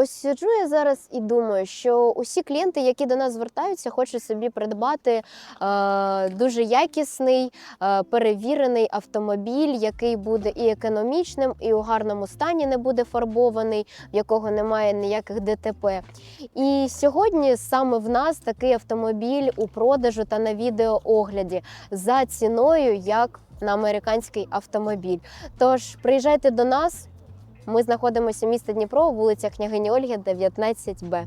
Ось сиджу я зараз і думаю, що усі клієнти, які до нас звертаються, хочуть собі придбати е, дуже якісний, е, перевірений автомобіль, який буде і економічним, і у гарному стані не буде фарбований, в якого немає ніяких ДТП. І сьогодні саме в нас такий автомобіль у продажу та на відеоогляді за ціною, як на американський автомобіль. Тож приїжджайте до нас. Ми знаходимося в місті Дніпро, вулиця Княгині Ольги, 19Б.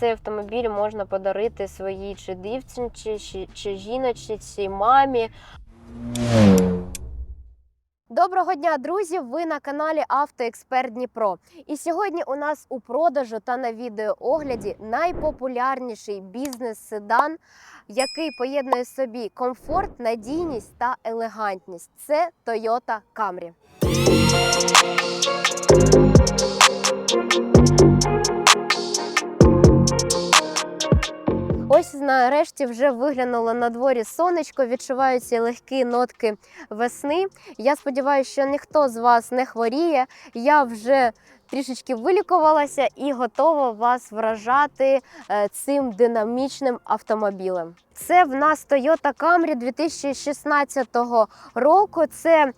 Цей автомобіль можна подарити своїй чи дівчинці, чи, чи жіночці, чи мамі. Доброго дня, друзі! Ви на каналі Автоексперт Дніпро. І сьогодні у нас у продажу та на відеоогляді найпопулярніший бізнес-седан, який поєднує собі комфорт, надійність та елегантність. Це Toyota Camry. Нарешті вже виглянуло на дворі сонечко, відчуваються легкі нотки весни. Я сподіваюся, що ніхто з вас не хворіє. Я вже трішечки вилікувалася і готова вас вражати е, цим динамічним автомобілем. Це в нас Toyota Camry 2016 року. Це е,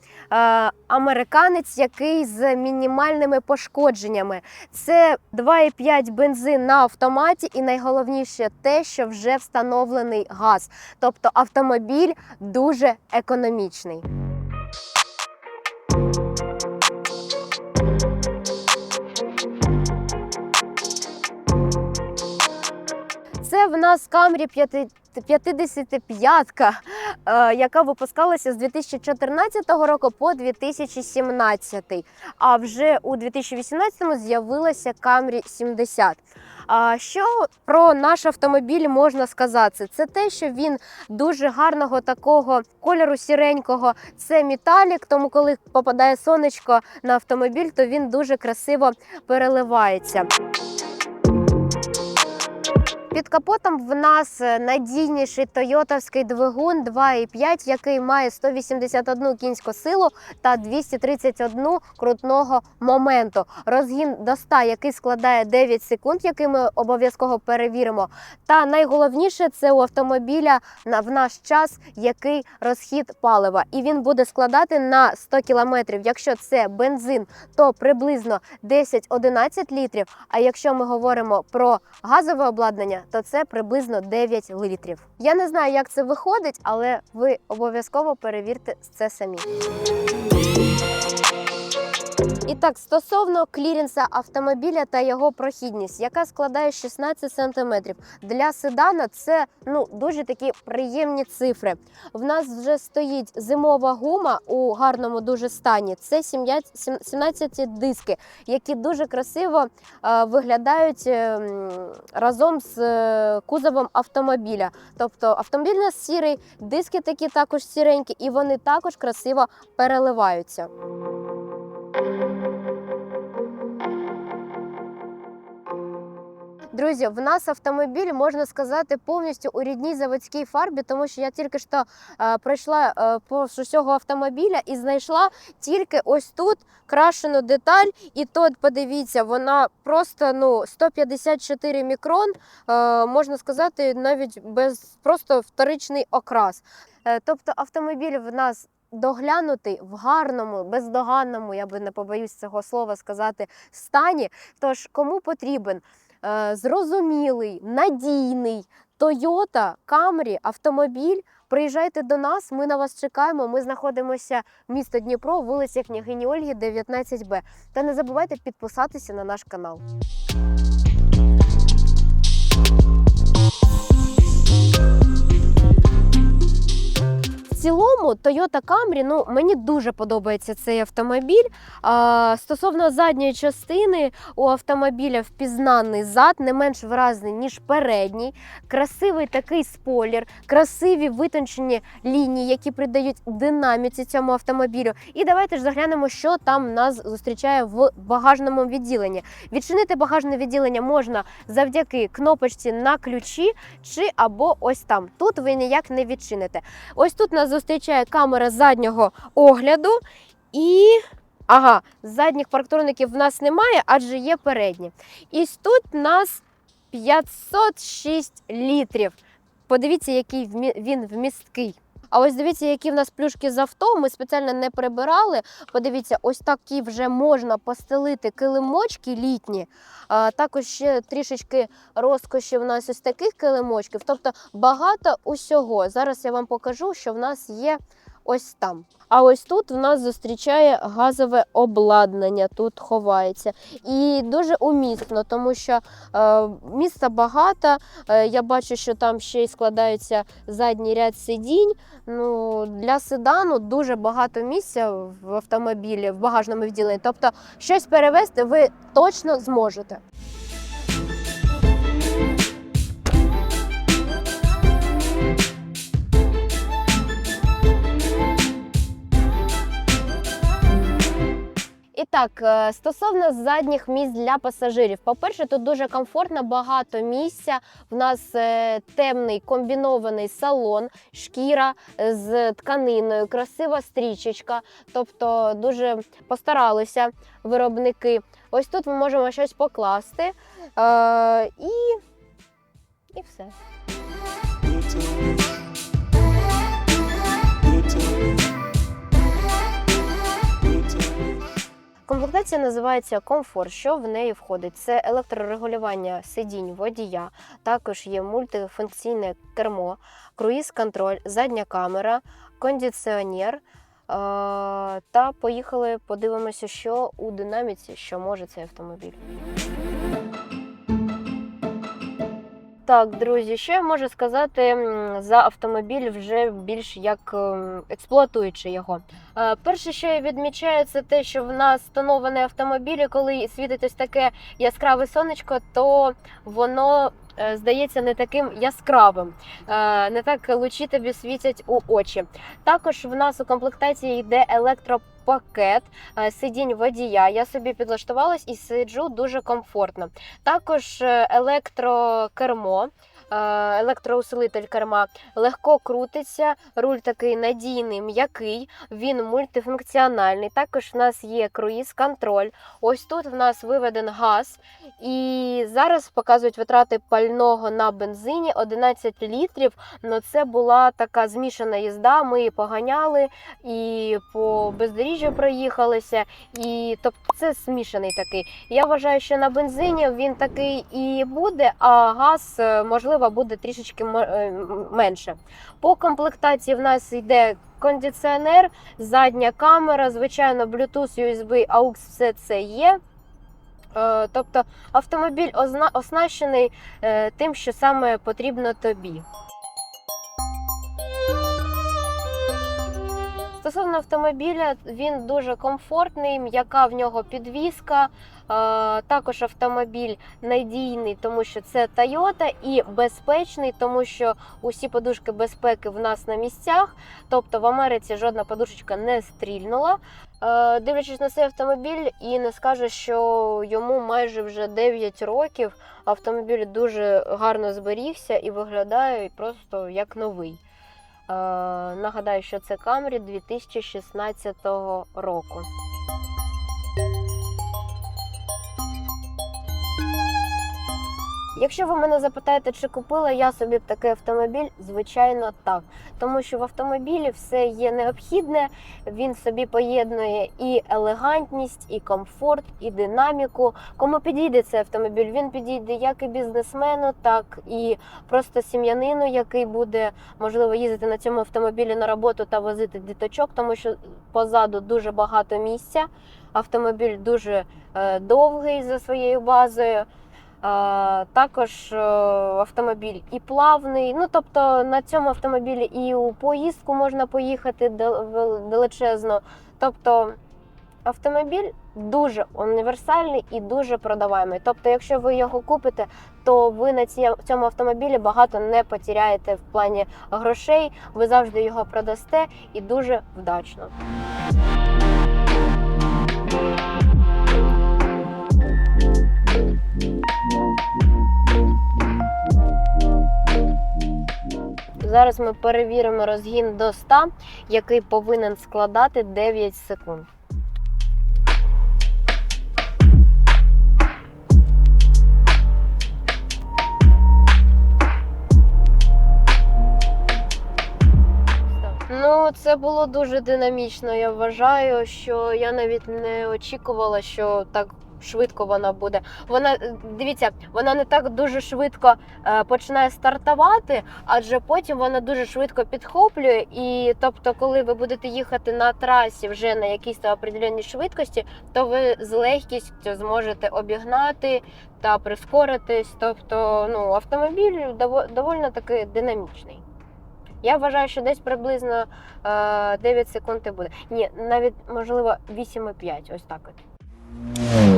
американець, який з мінімальними пошкодженнями. Це 2,5 бензин на автоматі, і найголовніше те, що вже встановлений газ. Тобто автомобіль дуже економічний. В нас Camry 55-ка, е, яка випускалася з 2014 року по 2017. А вже у 2018 з'явилася Camry 70. А що про наш автомобіль можна сказати? Це те, що він дуже гарного такого кольору сіренького. Це металік, тому коли попадає сонечко на автомобіль, то він дуже красиво переливається. Під капотом в нас надійніший тойотовський двигун 2,5, який має 181 кінську силу та 231 крутного моменту. Розгін до 100, який складає 9 секунд, який ми обов'язково перевіримо. Та найголовніше це у автомобіля на в наш час який розхід палива. І він буде складати на 100 кілометрів. Якщо це бензин, то приблизно 10-11 літрів. А якщо ми говоримо про газове обладнання, то це приблизно 9 літрів. Я не знаю, як це виходить, але ви обов'язково перевірте це самі. І так, стосовно кліренса автомобіля та його прохідність, яка складає 16 см. Для седана це ну дуже такі приємні цифри. В нас вже стоїть зимова гума у гарному дуже стані. Це 17 диски, які дуже красиво е, виглядають е, разом з е, кузовом автомобіля. Тобто автомобіль у нас сірий, диски такі також сіренькі, і вони також красиво переливаються. Друзі, в нас автомобіль можна сказати повністю у рідній заводській фарбі, тому що я тільки що е, пройшла е, по усього автомобіля і знайшла тільки ось тут крашену деталь. І тут, подивіться, вона просто ну 154 мікрон, е, можна сказати, навіть без просто вторичний окрас. Е, тобто автомобіль в нас доглянутий в гарному, бездоганному, я би не побоюсь цього слова сказати, стані. Тож кому потрібен зрозумілий, надійний Toyota Camry автомобіль. Приїжджайте до нас, ми на вас чекаємо. Ми знаходимося в місто Дніпро, вулиця Княгині Ольги, 19Б. Та не забувайте підписатися на наш канал. Цілому Toyota Camry, ну мені дуже подобається цей автомобіль. Стосовно задньої частини, у автомобіля впізнаний зад, не менш виразний, ніж передній. Красивий такий спойлер, красиві витончені лінії, які придають динаміці цьому автомобілю. І давайте ж заглянемо, що там нас зустрічає в багажному відділенні. Відчинити багажне відділення можна завдяки кнопочці на ключі чи або ось там. Тут ви ніяк не відчините. Ось тут нас зустрічає камера заднього огляду і. Ага, задніх парктроників в нас немає, адже є передні. І тут нас 506 літрів. Подивіться, який він вмісткий. А ось дивіться, які в нас плюшки з авто. Ми спеціально не прибирали. Подивіться, ось такі вже можна постелити килимочки літні. А, також ще трішечки розкоші в нас ось таких килимочків. Тобто багато усього. Зараз я вам покажу, що в нас є ось там. А ось тут в нас зустрічає газове обладнання, тут ховається. І дуже умісно, тому що е, місця багато. Е, я бачу, що там ще й складаються задній ряд сидінь. Ну, для седану дуже багато місця в автомобілі, в багажному відділенні. Тобто щось перевезти ви точно зможете. Так, е, стосовно задніх місць для пасажирів, по-перше, тут дуже комфортно, багато місця. В нас е, темний комбінований салон, шкіра з тканиною, красива стрічечка. Тобто дуже постаралися виробники. Ось тут ми можемо щось покласти е, і, і все. Комплектація називається комфорт. Що в неї входить? Це електрорегулювання сидінь водія, також є мультифункційне кермо, круїз-контроль, задня камера, кондиціонер. Е, Та поїхали, подивимося, що у динаміці, що може цей автомобіль. Так, друзі, що я можу сказати за автомобіль вже більш як ем, експлуатуючи його. Е, Перше, що я відмічаю, це те, що в нас встановлений автомобіль, коли світить ось таке яскраве сонечко, то воно здається не таким яскравим, Е, не так лучі тобі світять у очі. Також в нас у комплектації йде електропакет Пакет сидінь водія. Я собі підлаштувалась і сиджу дуже комфортно. Також е, електрокермо. Е, Електроусилитель керма легко крутиться, руль такий надійний, м'який, він мультифункціональний. Також в нас є круїз-контроль. Ось тут в нас виведен газ. І зараз показують витрати пального на бензині 11 літрів. Ну це була така змішана їзда. Ми поганяли і по бездоріжжю проїхалися. І тобто це змішаний такий. Я вважаю, що на бензині він такий і буде, а газ е, можливо буде трішечки е, менше. По комплектації в нас йде кондиціонер, задня камера, звичайно, Bluetooth, USB, AUX, все це є. Е, Тобто автомобіль оснащений е, тим, що саме потрібно тобі. Стосовно автомобіля, він дуже комфортний, м'яка в нього підвіска. Е, Також автомобіль надійний, тому що це Toyota, і безпечний, тому що усі подушки безпеки в нас на місцях. Тобто в Америці жодна подушечка не стрільнула. Е, Дивлячись на цей автомобіль, і не скажу, що йому майже вже 9 років. Автомобіль дуже гарно зберігся і виглядає просто як новий. Е, Нагадаю, що це Camry 2016 року. Якщо ви мене запитаєте, чи купила я собі такий автомобіль, звичайно, так. Тому що в автомобілі все є необхідне, він собі поєднує і елегантність, і комфорт, і динаміку. Кому підійде цей автомобіль? Він підійде як і бізнесмену, так і просто сім'янину, який буде можливо їздити на цьому автомобілі на роботу та возити діточок, тому що позаду дуже багато місця. Автомобіль дуже е, довгий за своєю базою. Також е, автомобіль і плавний. Ну тобто на цьому автомобілі і у поїздку можна поїхати далечезно. Тобто автомобіль дуже універсальний і дуже продаваємий. Тобто, якщо ви його купите, то ви на цьому автомобілі багато не потеряєте в плані грошей. Ви завжди його продасте і дуже вдачно. Зараз ми перевіримо розгін до 100, який повинен складати 9 секунд. Ну, це було дуже динамічно. Я вважаю, що я навіть не очікувала, що так швидко вона буде. Вона е, дивіться, вона не так дуже швидко е, починає стартувати, адже потім вона дуже швидко підхоплює. І тобто, коли ви будете їхати на трасі вже на якійсь там определеній швидкості, то ви з легкістю зможете обігнати та прискоритись. Тобто, ну автомобіль доволі таки динамічний. Я вважаю, що десь приблизно е, 9 секунд і буде. Ні, навіть можливо 8,5, ось так от.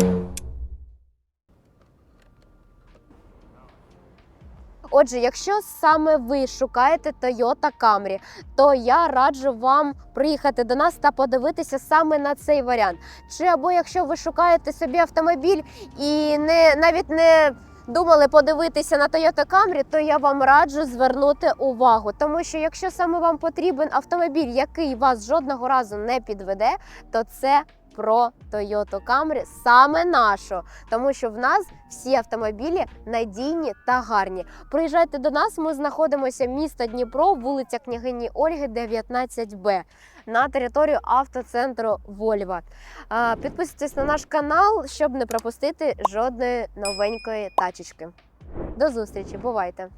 Отже, якщо саме ви шукаєте Toyota Camry, то я раджу вам приїхати до нас та подивитися саме на цей варіант. Чи або якщо ви шукаєте собі автомобіль і не навіть не думали подивитися на Toyota Camry, то я вам раджу звернути увагу. Тому що якщо саме вам потрібен автомобіль, який вас жодного разу не підведе, то це про Toyota Camry саме нашу, тому що в нас всі автомобілі надійні та гарні. Приїжджайте до нас. Ми знаходимося місто Дніпро, вулиця Княгині Ольги, 19Б. На територію автоцентру Вольва. Підписуйтесь на наш канал, щоб не пропустити жодної новенької тачечки. До зустрічі, бувайте!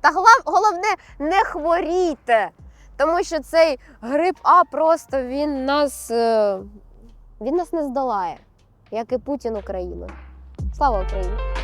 Та голов- головне, не хворійте! Тому що цей грип А просто він нас, е, він нас не здолає, як і Путін Україну. Слава Україні!